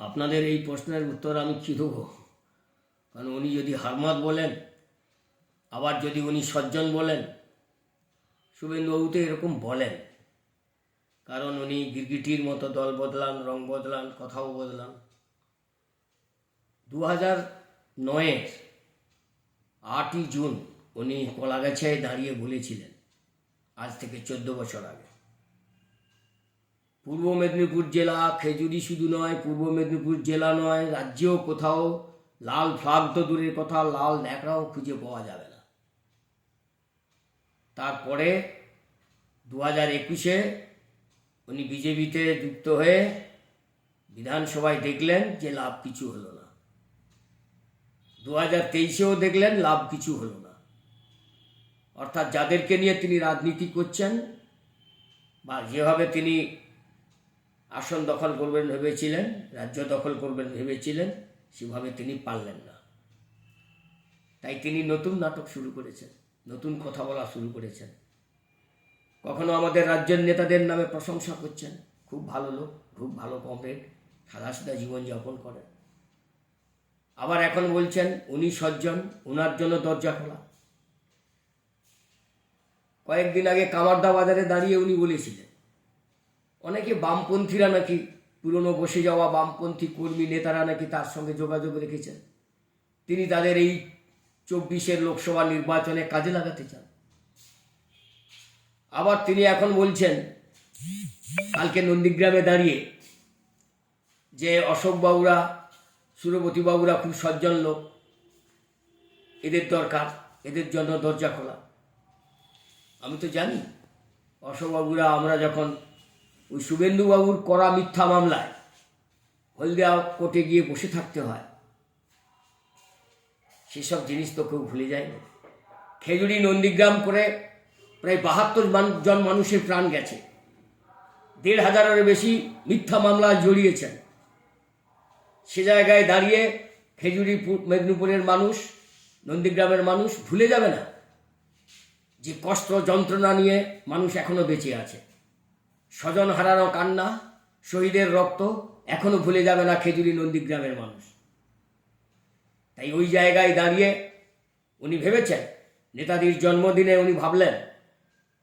আপনাদের এই প্রশ্নের উত্তর আমি কী দেবো? কারণ উনি যদি হারমাত বলেন, আবার যদি উনি সজ্জন বলেন শুভেন্দুবাবু তো এরকম বলেন। কারণ উনি গিরগিটির মতো দল বদলান, রং বদলান, কথাও বদলান। দু হাজার নয়ের আটই জুন উনি কলাগাছায় দাঁড়িয়ে বলেছিলেন, আজ থেকে চোদ্দ বছর আগে। পূর্ব মেদিনীপুর জেলা খেজুরি শুধু নয়, পূর্ব মেদিনীপুর জেলা নয়, রাজ্যেও কোথাও লাল ফ্লাগ তো দূরের কথা, লাল ন্যাকড়াও খুঁজে পাওয়া যাবে না। তারপরে দু হাজার একুশে উনি বিজেপিতে যুক্ত হয়ে বিধানসভায় দেখলেন যে লাভ কিছু হলো না। দু হাজার তেইশেও দেখলেন লাভ কিছু হলো না। অর্থাৎ যাদেরকে নিয়ে তিনি রাজনীতি করছেন বা যেভাবে তিনি আসন দখল করবেন ভেবেছিলেন, রাজ্য দখল করবেন ভেবেছিলেন, সেভাবে তিনি পারলেন না। তাই তিনি নতুন নাটক শুরু করেছেন, নতুন কথা বলা শুরু করেছেন। কখনো আমাদের রাজ্যের নেতাদের নামে প্রশংসা করছেন, খুব ভালো লোক, খুব ভালো কমরেড সাদা সাদা জীবনযাপন করেন। আবার এখন বলছেন, উনি সজ্জন ওনার জন্য দরজা খোলা। কয়েকদিন আগে কামারদা বাজারে দাঁড়িয়ে উনি বলেছিলেন অনেকে বামপন্থীরা নাকি পুরনো বসে যাওয়া বামপন্থী কর্মী নেতারা নাকি তার সঙ্গে যোগাযোগ রেখেছেন। তিনি তাদের এই চব্বিশের লোকসভা নির্বাচনে কাজে লাগাতে চান। আবার তিনি এখন বলছেন, কালকে নন্দীগ্রামে দাঁড়িয়ে যে অশোক বাবুরা সুরবতী বাবুরা খুব সজ্জন লোক, এদের দরকার, এদের জন্য দরজা খোলা। আমি তো জানি, অশোকবাবুরা আমরা যখন ওই শুভেন্দুবাবুর করা মিথ্যা মামলায় হলদিয়া কোর্টে গিয়ে বসে থাকতে হয়। সেসব জিনিস তো কেউ ভুলে যায় না খেজুরি নন্দীগ্রাম করে প্রায় বাহাত্তর জন মানুষের প্রাণ গেছে। দেড় হাজারের বেশি মিথ্যা মামলা জড়িয়েছেন। সে জায়গায় দাঁড়িয়ে খেজুরি মেদিনীপুরের মানুষ, নন্দীগ্রামের মানুষ ভুলে যাবে না যে কষ্ট যন্ত্রণা নিয়ে মানুষ এখনও বেঁচে আছে। স্বজন হারানো কান্না, শহীদের রক্ত এখনও ভুলে যাবে না খেজুরি নন্দীগ্রামের মানুষ। তাই ওই জায়গায় দাঁড়িয়ে উনি ভেবেছেন, নেতাজির জন্মদিনে উনি ভাবলেন,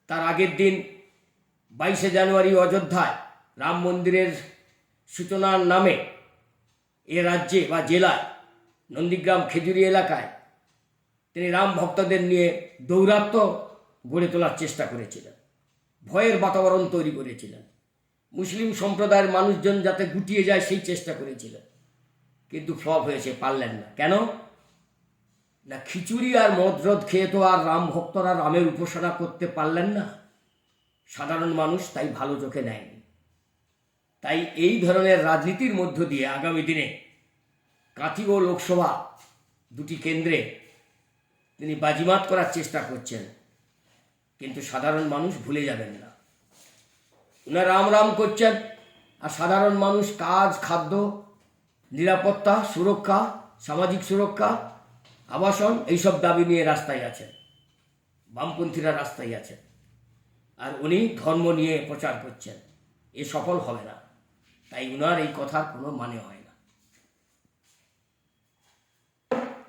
তার আগের দিন বাইশে জানুয়ারি অযোধ্যায় রাম মন্দিরের সূচনার নামে এ রাজ্যে বা জেলায় নন্দীগ্রাম খেজুরি এলাকায় তিনি রাম ভক্তদের নিয়ে দৌরাত্ম্য গড়ে তোলার চেষ্টা করেছিলেন। ভয়ের বাতাবরণ তৈরি করেছিলেন। মুসলিম সম্প্রদায়ের মানুষজন যাতে গুটিয়ে যায় সেই চেষ্টা করেছিলেন। কিন্তু ফ্লপ হয়েছে, পারলেন না। কেন? না খিচুড়ি আর মদরদ খেয়ে তো আর রাম ভক্তরা রামের উপাসনা করতে পারলেন না। সাধারণ মানুষ তাই ভালো চোখে নেয়নি। তাই এই ধরনের রাজনীতির মধ্য দিয়ে আগামী দিনে কাঁথি ও লোকসভা দুটি কেন্দ্রে তিনি বাজিমাত করার চেষ্টা করছেন। কিন্তু সাধারণ মানুষ ভুলে যাবেন না। উনারা রাম রাম করছেন, আর সাধারণ মানুষ কাজ, খাদ্য, নিরাপত্তা, সুরক্ষা, সামাজিক সুরক্ষা, আবাসন, এইসব দাবি নিয়ে রাস্তায় আছেন। বামপন্থীরা রাস্তায় আছেন। আর উনি ধর্ম নিয়ে প্রচার করছেন। এ সফল হবে না। তাই উনার এই কথার কোনো মানে হয় না।